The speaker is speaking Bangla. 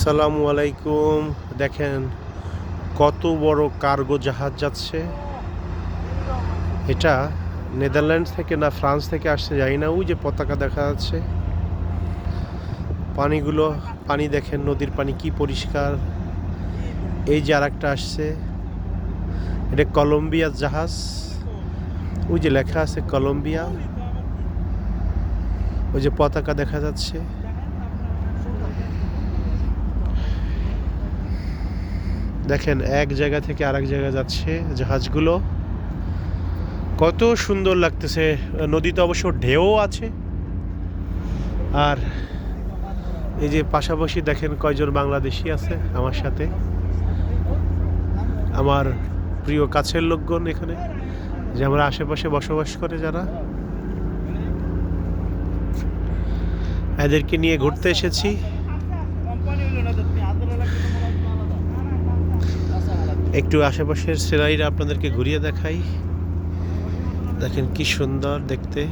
আসসালামু আলাইকুম। দেখেন, কত বড় কার্গো জাহাজ যাচ্ছে। এটা নেদারল্যান্ডস থেকে না ফ্রান্স থেকে আসছে, জানি না। ওই যে পতাকা দেখা যাচ্ছে। পানিগুলো, পানি দেখেন, নদীর পানি কি পরিষ্কার। এই যে আর একটা আসছে, এটা কলম্বিয়া জাহাজ। ওই যে লেখা আছে কলম্বিয়া। ওই যে পতাকা দেখা যাচ্ছে। দেখেন, এক জায়গা থেকে আরেক জায়গায় যাচ্ছে জাহাজগুলো। কত সুন্দর লাগতেছে। নদীতে অবশ্য ঢেউ আছে। আর এই যে পাশাপাশি দেখেন কয়জন বাংলাদেশি আছে আমার সাথে। আমার প্রিয় কাছের লোকগণ এখানে, যে আমরা আশেপাশে বসবাস করে যারা। এদেরকে নিয়ে ঘুরতে এসেছি। একটু আশেপাশের সেলাইরা আপনাদেরকে ঘুরিয়ে দেখাই। দেখেন কি সুন্দর দেখতে।